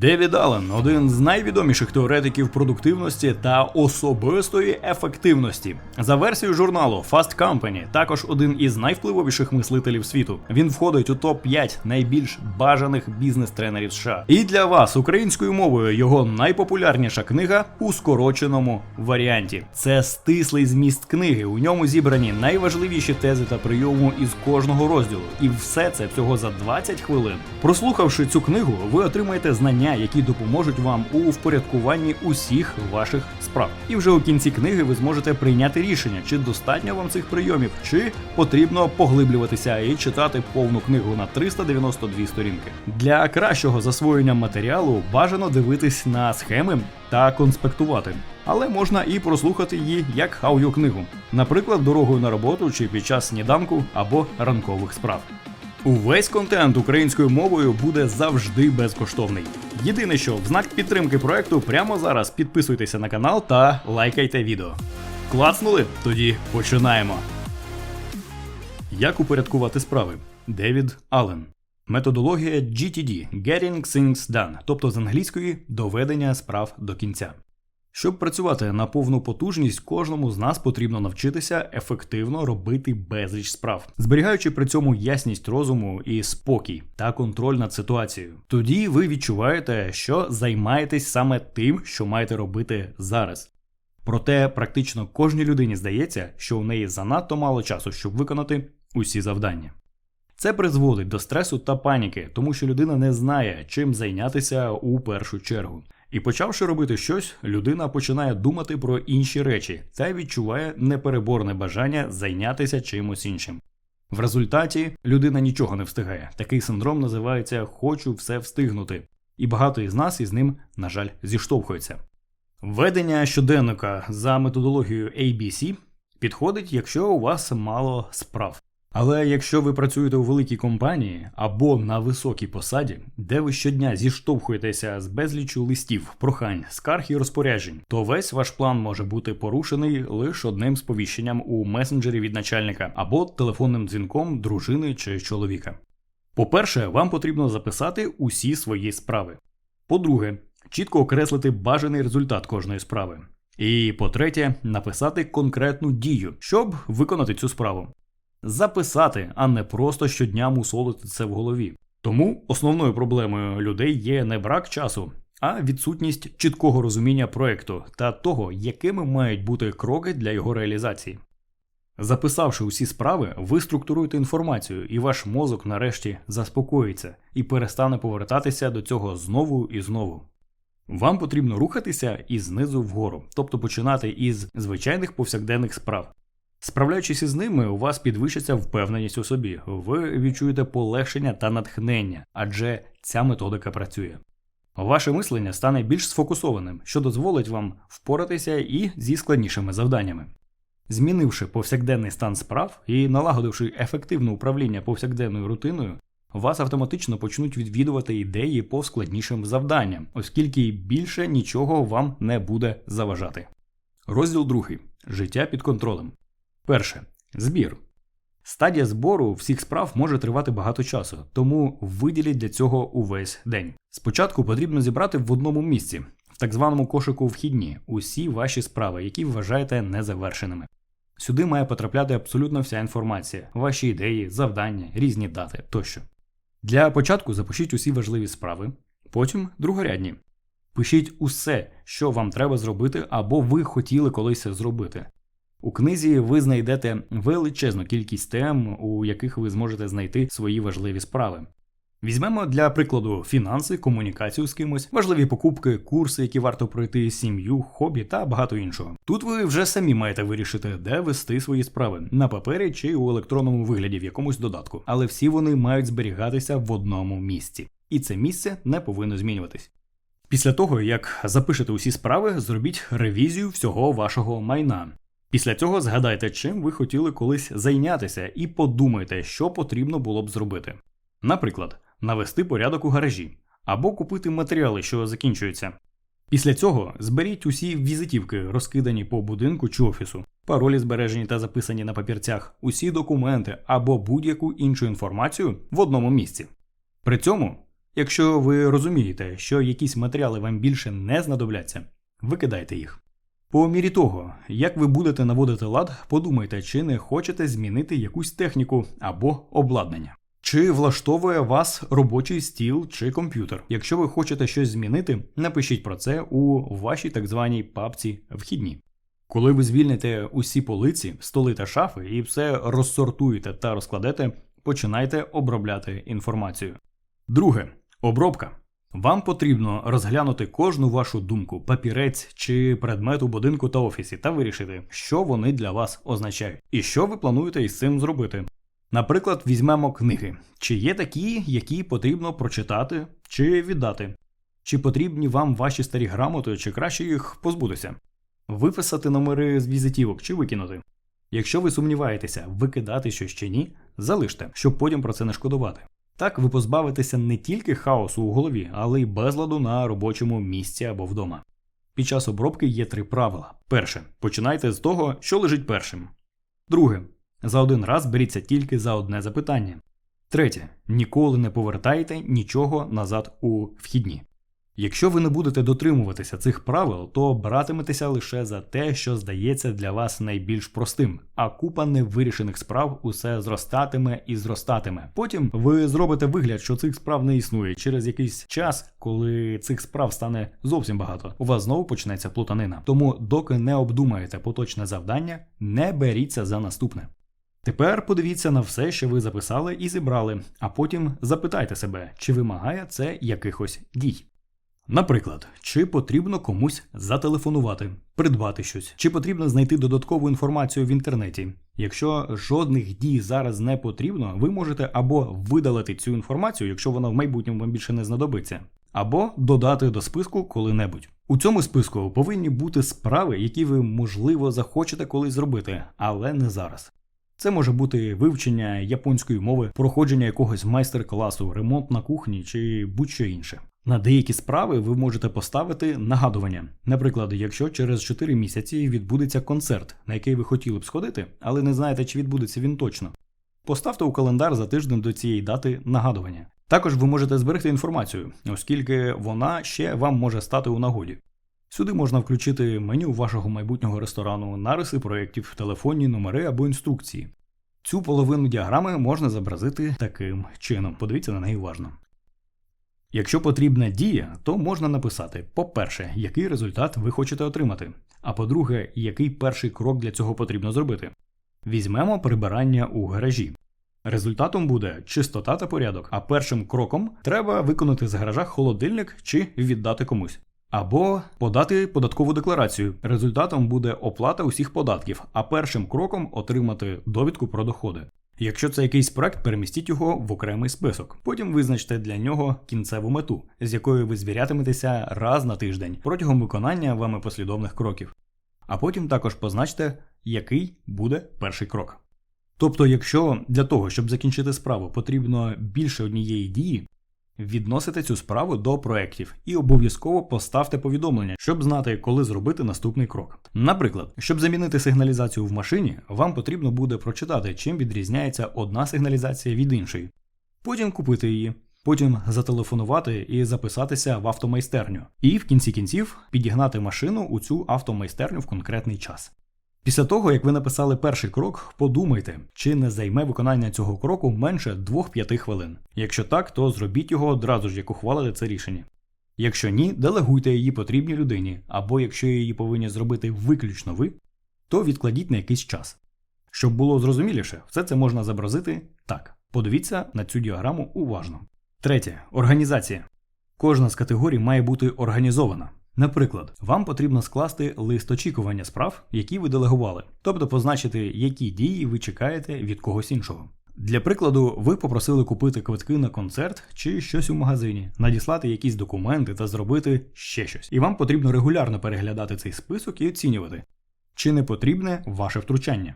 Девід Аллен – один з найвідоміших теоретиків продуктивності та особистої ефективності. За версією журналу Fast Company, також один із найвпливовіших мислителів світу. Він входить у топ 5 найбільш бажаних бізнес-тренерів США. І для вас українською мовою його найпопулярніша книга у скороченому варіанті. Це стислий зміст книги. У ньому зібрані найважливіші тези та прийому із кожного розділу. І все це всього за 20 хвилин. Прослухавши цю книгу, ви отримаєте знання, які допоможуть вам у впорядкуванні усіх ваших справ. І вже у кінці книги ви зможете прийняти рішення, чи достатньо вам цих прийомів, чи потрібно поглиблюватися і читати повну книгу на 392 сторінки. Для кращого засвоєння матеріалу бажано дивитись на схеми та конспектувати. Але можна і прослухати її як аудіокнигу, наприклад, дорогою на роботу чи під час сніданку або ранкових справ. Увесь контент українською мовою буде завжди безкоштовний. Єдине, що в знак підтримки проекту прямо зараз підписуйтеся на канал та лайкайте відео. Клацнули? Тоді починаємо. Як упорядкувати справи? Девід Аллен. Методологія GTD Getting Things Done, тобто з англійської доведення справ до кінця. Щоб працювати на повну потужність, кожному з нас потрібно навчитися ефективно робити безліч справ, зберігаючи при цьому ясність розуму і спокій та контроль над ситуацією. Тоді ви відчуваєте, що займаєтесь саме тим, що маєте робити зараз. Проте практично кожній людині здається, що у неї занадто мало часу, щоб виконати усі завдання. Це призводить до стресу та паніки, тому що людина не знає, чим зайнятися у першу чергу. І почавши робити щось, людина починає думати про інші речі та відчуває непереборне бажання зайнятися чимось іншим. В результаті людина нічого не встигає. Такий синдром називається Хочу все встигнути, і багато із нас із ним, на жаль, зіштовхується. Ведення щоденника за методологією ABC підходить, якщо у вас мало справ. Але якщо ви працюєте у великій компанії або на високій посаді, де ви щодня зіштовхуєтеся з безлічю листів, прохань, скарг і розпоряджень, то весь ваш план може бути порушений лише одним сповіщенням у месенджері від начальника або телефонним дзвінком дружини чи чоловіка. По-перше, вам потрібно записати усі свої справи. По-друге, чітко окреслити бажаний результат кожної справи. І по-третє, написати конкретну дію, щоб виконати цю справу записати, а не просто щодня мусолити це в голові. Тому основною проблемою людей є не брак часу, а відсутність чіткого розуміння проекту та того, якими мають бути кроки для його реалізації. Записавши усі справи, ви структуруєте інформацію, і ваш мозок нарешті заспокоїться і перестане повертатися до цього знову і знову. Вам потрібно рухатися із знизу вгору, тобто починати із звичайних повсякденних справ. Справляючись із ними, у вас підвищиться впевненість у собі, ви відчуєте полегшення та натхнення, адже ця методика працює. Ваше мислення стане більш сфокусованим, що дозволить вам впоратися і зі складнішими завданнями. Змінивши повсякденний стан справ і налагодивши ефективне управління повсякденною рутиною, вас автоматично почнуть відвідувати ідеї по складнішим завданням, оскільки більше нічого вам не буде заважати. Розділ 2. Життя під контролем. Перше. Збір. Стадія збору всіх справ може тривати багато часу, тому виділіть для цього увесь день. Спочатку потрібно зібрати в одному місці, в так званому кошику вхідні, усі ваші справи, які вважаєте незавершеними. Сюди має потрапляти абсолютно вся інформація, ваші ідеї, завдання, різні дати тощо. Для початку запишіть усі важливі справи, потім другорядні. Пишіть усе, що вам треба зробити або ви хотіли колись зробити. У книзі ви знайдете величезну кількість тем, у яких ви зможете знайти свої важливі справи. Візьмемо для прикладу фінанси, комунікацію з кимось, важливі покупки, курси, які варто пройти, сім'ю, хобі та багато іншого. Тут ви вже самі маєте вирішити, де вести свої справи на папері чи у електронному вигляді в якомусь додатку, але всі вони мають зберігатися в одному місці, і це місце не повинно змінюватись. Після того, як запишете усі справи, зробіть ревізію всього вашого майна. Після цього згадайте, чим ви хотіли колись зайнятися, і подумайте, що потрібно було б зробити. Наприклад, навести порядок у гаражі або купити матеріали, що закінчуються. Після цього зберіть усі візитівки, розкидані по будинку чи офісу, паролі збережені та записані на папірцях, усі документи або будь-яку іншу інформацію в одному місці. При цьому Якщо ви розумієте, що якісь матеріали вам більше не знадобляться, викидайте їх. По мірі того, як ви будете наводити лад, подумайте, чи не хочете змінити якусь техніку або обладнання. Чи влаштовує вас робочий стіл чи комп'ютер? Якщо ви хочете щось змінити, напишіть про це у вашій так званій папці вхідні. Коли ви звільните усі полиці, столи та шафи і все розсортуєте та розкладете, починайте обробляти інформацію. Друге обробка. Вам потрібно розглянути кожну вашу думку, папірець чи предмет у будинку та офісі та вирішити, що вони для вас означають, і що ви плануєте із цим зробити. Наприклад, візьмемо книги. Чи є такі, які потрібно прочитати чи віддати? Чи потрібні вам ваші старі грамоти, чи краще їх позбутися? Виписати номери з візитівок чи викинути? Якщо ви сумніваєтеся, викидати щось чи ні, залиште, щоб потім про це не шкодувати. Так ви позбавитеся не тільки хаосу у голові, але й безладу на робочому місці або вдома. Під час обробки є три правила: перше, починайте з того, що лежить першим. Друге, за один раз беріться тільки за одне запитання. Третє, ніколи не повертайте нічого назад у вхідні. Якщо ви не будете дотримуватися цих правил, то братиметеся лише за те, що здається для вас найбільш простим, а купа невирішених справ усе зростатиме і зростатиме. Потім ви зробите вигляд, що цих справ не існує. Через якийсь час, коли цих справ стане зовсім багато, у вас знову почнеться плутанина. Тому, доки не обдумаєте поточне завдання, не беріться за наступне. Тепер подивіться на все, що ви записали і зібрали, а потім запитайте себе, чи вимагає це якихось дій. Наприклад, чи потрібно комусь зателефонувати, придбати щось, чи потрібно знайти додаткову інформацію в інтернеті. Якщо жодних дій зараз не потрібно, ви можете або видалити цю інформацію, якщо вона в майбутньому вам більше не знадобиться, або додати до списку коли-небудь. У цьому списку повинні бути справи, які ви можливо захочете колись зробити, але не зараз. Це може бути вивчення японської мови, проходження якогось майстер-класу, ремонт на кухні чи будь-що інше. На деякі справи ви можете поставити нагадування. Наприклад, якщо через 4 місяці відбудеться концерт, на який ви хотіли б сходити, але не знаєте, чи відбудеться він точно. Поставте у календар за тиждень до цієї дати нагадування. Також ви можете зберегти інформацію, оскільки вона ще вам може стати у нагоді. Сюди можна включити меню вашого майбутнього ресторану, нариси проєктів, телефонні номери або інструкції. Цю половину діаграми можна зобразити таким чином. Подивіться на неї уважно. Якщо потрібна дія, то можна написати: по-перше, який результат ви хочете отримати. А по-друге, який перший крок для цього потрібно зробити. Візьмемо прибирання у гаражі. Результатом буде чистота та порядок, а першим кроком треба виконати з гаража холодильник чи віддати комусь. Або подати податкову декларацію. Результатом буде оплата усіх податків, а першим кроком отримати довідку про доходи. Якщо це якийсь проект, перемістіть його в окремий список. Потім визначте для нього кінцеву мету, з якою ви звірятиметеся раз на тиждень протягом виконання вами послідовних кроків. А потім також позначте, який буде перший крок. Тобто, якщо для того, щоб закінчити справу, потрібно більше однієї дії, Відносите цю справу до проєктів і обов'язково поставте повідомлення, щоб знати, коли зробити наступний крок. Наприклад, щоб замінити сигналізацію в машині, вам потрібно буде прочитати, чим відрізняється одна сигналізація від іншої. Потім купити її, потім зателефонувати і записатися в автомайстерню, і в кінці кінців підігнати машину у цю автомайстерню в конкретний час. Після того, як ви написали перший крок, подумайте, чи не займе виконання цього кроку менше 2-5 хвилин. Якщо так, то зробіть його одразу ж, як ухвалите це рішення. Якщо ні, делегуйте її потрібній людині, або якщо її повинні зробити виключно ви, то відкладіть на якийсь час. Щоб було зрозуміліше, все це можна зобразити так. Подивіться на цю діаграму уважно. Третє організація. Кожна з категорій має бути організована. Наприклад, вам потрібно скласти лист очікування справ, які ви делегували, тобто позначити, які дії ви чекаєте від когось іншого. Для прикладу, ви попросили купити квитки на концерт чи щось у магазині, надіслати якісь документи та зробити ще щось. І вам потрібно регулярно переглядати цей список і оцінювати, чи не потрібне ваше втручання.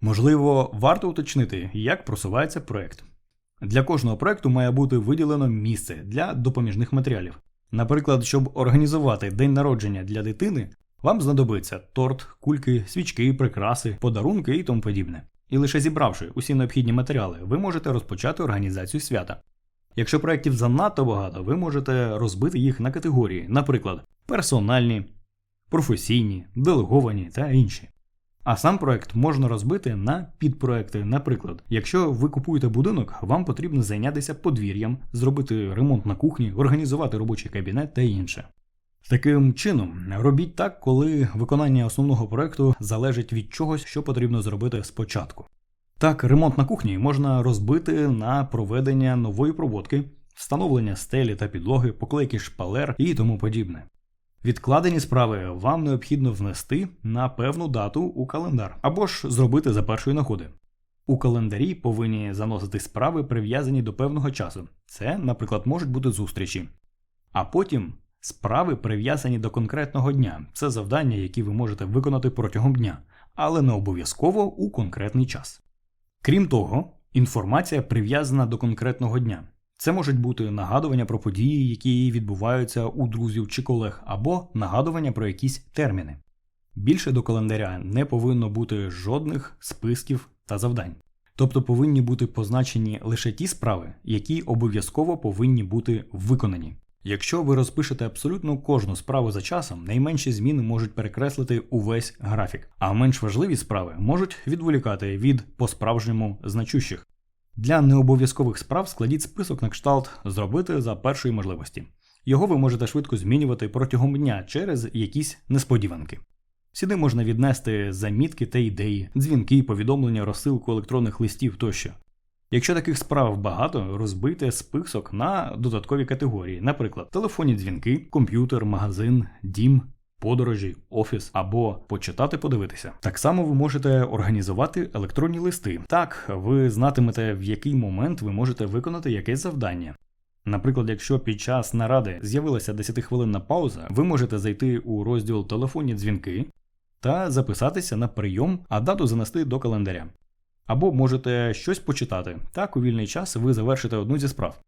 Можливо, варто уточнити, як просувається проект. Для кожного проекту має бути виділено місце для допоміжних матеріалів. Наприклад, щоб організувати день народження для дитини, вам знадобиться торт, кульки, свічки, прикраси, подарунки і тому подібне. І лише зібравши усі необхідні матеріали, ви можете розпочати організацію свята. Якщо проєктів занадто багато, ви можете розбити їх на категорії, наприклад, персональні, професійні, делеговані та інші. А сам проект можна розбити на підпроекти. Наприклад, якщо ви купуєте будинок, вам потрібно зайнятися подвір'ям, зробити ремонт на кухні, організувати робочий кабінет та інше. Таким чином, робіть так, коли виконання основного проекту залежить від чогось, що потрібно зробити спочатку. Так, ремонт на кухні можна розбити на проведення нової проводки, встановлення стелі та підлоги, поклейки шпалер і тому подібне. Відкладені справи вам необхідно внести на певну дату у календар або ж зробити за першої нагоди. У календарі повинні заносити справи, прив'язані до певного часу. Це, наприклад, можуть бути зустрічі. А потім справи прив'язані до конкретного дня. Це завдання, які ви можете виконати протягом дня, але не обов'язково у конкретний час. Крім того, інформація прив'язана до конкретного дня. Це можуть бути нагадування про події, які відбуваються у друзів чи колег, або нагадування про якісь терміни. Більше до календаря не повинно бути жодних списків та завдань. Тобто повинні бути позначені лише ті справи, які обов'язково повинні бути виконані. Якщо ви розпишете абсолютно кожну справу за часом, найменші зміни можуть перекреслити увесь графік, а менш важливі справи можуть відволікати від по-справжньому значущих. Для необов'язкових справ складіть список на кшталт зробити за першої можливості. Його ви можете швидко змінювати протягом дня через якісь несподіванки. Сюди можна віднести замітки та ідеї, дзвінки, повідомлення, розсилку електронних листів тощо. Якщо таких справ багато, розбийте список на додаткові категорії, наприклад, телефонні дзвінки, комп'ютер, магазин, дім, подорожі, офіс або почитати подивитися. Так само ви можете організувати електронні листи. Так, ви знатимете, в який момент ви можете виконати якесь завдання. Наприклад, якщо під час наради з'явилася 10-хвилинна пауза, ви можете зайти у розділ телефонні дзвінки та записатися на прийом, а дату занести до календаря. Або можете щось почитати. Так, у вільний час ви завершите одну зі справ.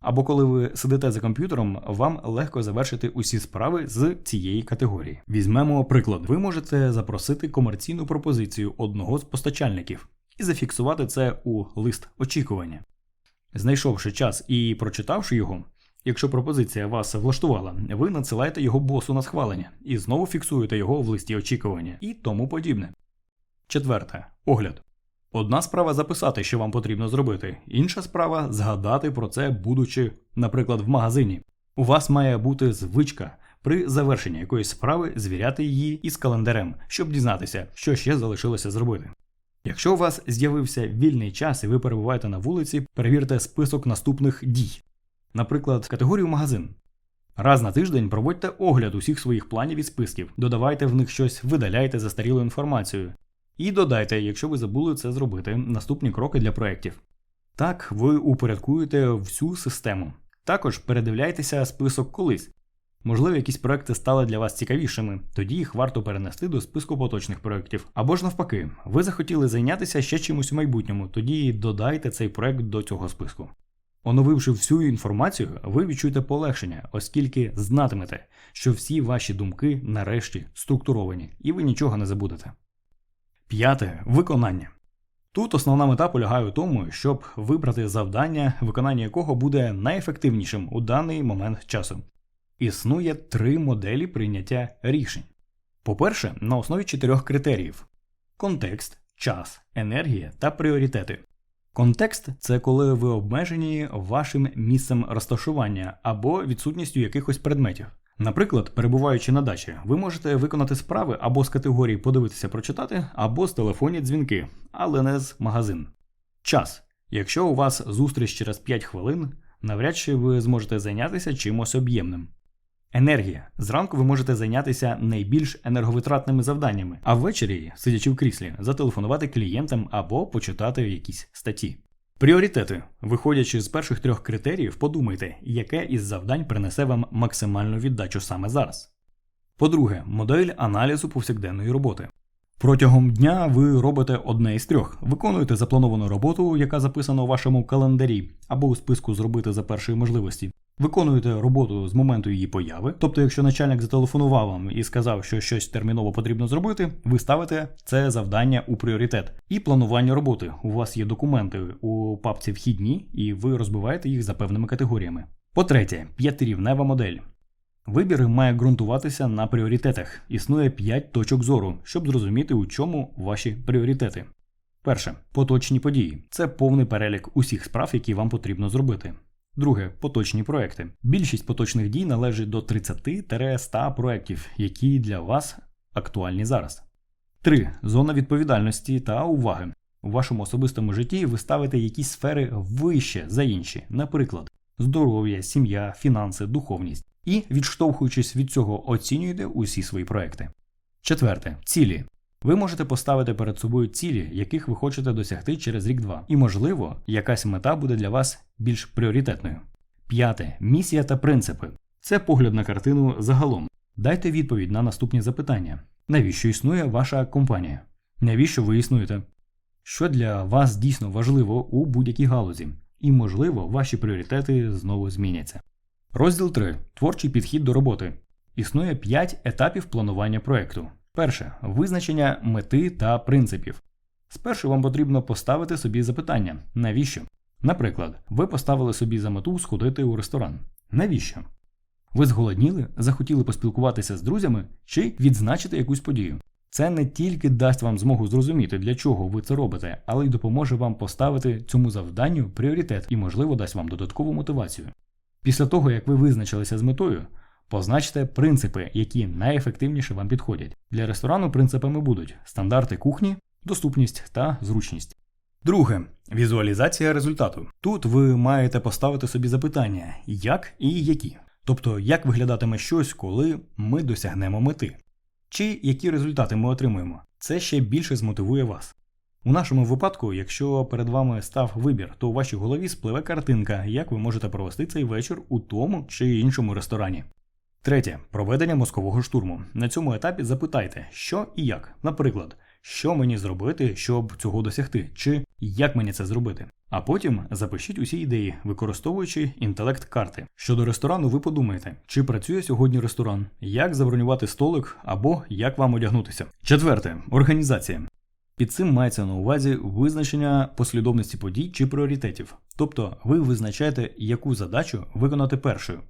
Або коли ви сидите за комп'ютером, вам легко завершити усі справи з цієї категорії. Візьмемо приклад: ви можете запросити комерційну пропозицію одного з постачальників і зафіксувати це у лист очікування. Знайшовши час і прочитавши його, якщо пропозиція вас влаштувала, ви надсилаєте його босу на схвалення і знову фіксуєте його в листі очікування і тому подібне. Четверте огляд. Одна справа записати, що вам потрібно зробити, інша справа згадати про це, будучи, наприклад, в магазині. У вас має бути звичка при завершенні якоїсь справи звіряти її із календарем, щоб дізнатися, що ще залишилося зробити. Якщо у вас з'явився вільний час і ви перебуваєте на вулиці, перевірте список наступних дій. Наприклад, категорію магазин. Раз на тиждень проводьте огляд усіх своїх планів і списків, додавайте в них щось, видаляйте застарілу інформацію. І додайте, якщо ви забули це зробити, наступні кроки для проєктів. Так, ви упорядкуєте всю систему. Також передивляйтеся список колись. Можливо, якісь проекти стали для вас цікавішими, тоді їх варто перенести до списку поточних проєктів. Або ж навпаки, ви захотіли зайнятися ще чимось у майбутньому, тоді додайте цей проект до цього списку. Оновивши всю інформацію, ви відчуєте полегшення, оскільки знатимете, що всі ваші думки нарешті структуровані, і ви нічого не забудете. П'яте виконання. Тут основна мета полягає у тому, щоб вибрати завдання, виконання якого буде найефективнішим у даний момент часу. Існує три моделі прийняття рішень. По-перше, на основі чотирьох критеріїв: контекст, час, енергія та пріоритети. Контекст це коли ви обмежені вашим місцем розташування або відсутністю якихось предметів. Наприклад, перебуваючи на дачі, ви можете виконати справи або з категорії подивитися прочитати, або з телефонні дзвінки, але не з магазин. Час. Якщо у вас зустріч через 5 хвилин, навряд чи ви зможете зайнятися чимось об'ємним. Енергія. Зранку ви можете зайнятися найбільш енерговитратними завданнями, а ввечері, сидячи в кріслі, зателефонувати клієнтам або почитати якісь статті. Пріоритети. Виходячи з перших трьох критеріїв, подумайте, яке із завдань принесе вам максимальну віддачу саме зараз. По-друге, модель аналізу повсякденної роботи. Протягом дня ви робите одне із трьох: виконуєте заплановану роботу, яка записана у вашому календарі, або у списку зробити за першої можливості. Виконуєте роботу з моменту її появи. Тобто, якщо начальник зателефонував вам і сказав, що щось терміново потрібно зробити, ви ставите це завдання у пріоритет. І планування роботи. У вас є документи у папці вхідні, і ви розбиваєте їх за певними категоріями. По-третє, п'ятирівнева модель. Вибір має ґрунтуватися на пріоритетах. Існує 5 точок зору, щоб зрозуміти, у чому ваші пріоритети. Перше поточні події це повний перелік усіх справ, які вам потрібно зробити. Друге поточні проекти. Більшість поточних дій належить до 30-100 проєктів, які для вас актуальні зараз. 3. Зона відповідальності та уваги. У вашому особистому житті ви ставите якісь сфери вище за інші, наприклад, здоров'я, сім'я, фінанси, духовність, і, відштовхуючись від цього, оцінюєте усі свої проекти. Четверте цілі. Ви можете поставити перед собою цілі, яких ви хочете досягти через рік-два, і, можливо, якась мета буде для вас більш пріоритетною. П'яте місія та принципи. Це погляд на картину загалом. Дайте відповідь на наступні запитання: навіщо існує ваша компанія? Навіщо ви існуєте? Що для вас дійсно важливо у будь-якій галузі, і, можливо, ваші пріоритети знову зміняться. Розділ 3. Творчий підхід до роботи. Існує 5 етапів планування проекту. Перше визначення мети та принципів. Спершу вам потрібно поставити собі запитання, навіщо? Наприклад, ви поставили собі за мету сходити у ресторан. Навіщо? Ви зголодніли, захотіли поспілкуватися з друзями чи відзначити якусь подію. Це не тільки дасть вам змогу зрозуміти, для чого ви це робите, але й допоможе вам поставити цьому завданню пріоритет і, можливо, дасть вам додаткову мотивацію. Після того, як ви визначилися з метою, позначте принципи, які найефективніше вам підходять. Для ресторану принципами будуть стандарти кухні, доступність та зручність. Друге візуалізація результату. Тут ви маєте поставити собі запитання, як і які. Тобто, як виглядатиме щось, коли ми досягнемо мети, чи які результати ми отримуємо. Це ще більше змотивує вас. У нашому випадку, якщо перед вами став вибір, то у вашій голові спливе картинка, як ви можете провести цей вечір у тому чи іншому ресторані. Третє проведення мозкового штурму. На цьому етапі запитайте, що і як. Наприклад, що мені зробити, щоб цього досягти, чи як мені це зробити. А потім запишіть усі ідеї, використовуючи інтелект карти. Щодо ресторану, ви подумаєте, чи працює сьогодні ресторан, як забронювати столик або як вам одягнутися. Четверте організація. Під цим мається на увазі визначення послідовності подій чи пріоритетів. Тобто ви визначаєте, яку задачу виконати першою.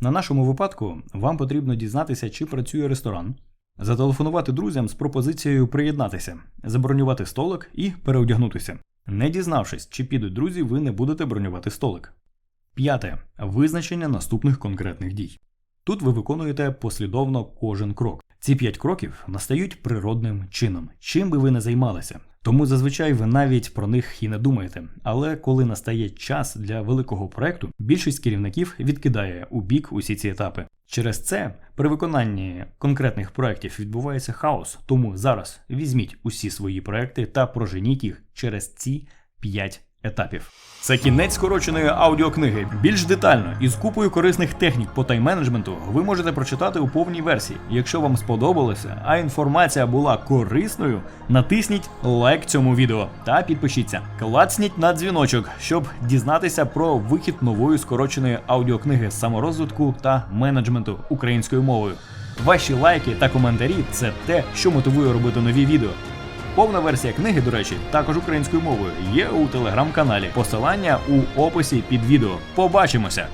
На нашому випадку вам потрібно дізнатися, чи працює ресторан, зателефонувати друзям з пропозицією приєднатися, забронювати столик і переодягнутися. Не дізнавшись, чи підуть друзі, ви не будете бронювати столик. П'яте визначення наступних конкретних дій. Тут ви виконуєте послідовно кожен крок. Ці п'ять кроків настають природним чином, чим би ви не займалися. Тому зазвичай ви навіть про них і не думаєте. Але коли настає час для великого проекту, більшість керівників відкидає у бік усі ці етапи. Через це при виконанні конкретних проєктів відбувається хаос. Тому зараз візьміть усі свої проекти та проженіть їх через ці п'ять етапів. Це кінець скороченої аудіокниги. Більш детально із купою корисних технік по тайм-менеджменту ви можете прочитати у повній версії. Якщо вам сподобалося, а інформація була корисною, натисніть лайк цьому відео та підпишіться. Клацніть на дзвіночок, щоб дізнатися про вихід нової скороченої аудіокниги з саморозвитку та менеджменту українською мовою. Ваші лайки та коментарі це те, що мотивує робити нові відео. Повна версія книги, до речі, також українською мовою є у телеграм-каналі. Посилання у описі під відео. Побачимося!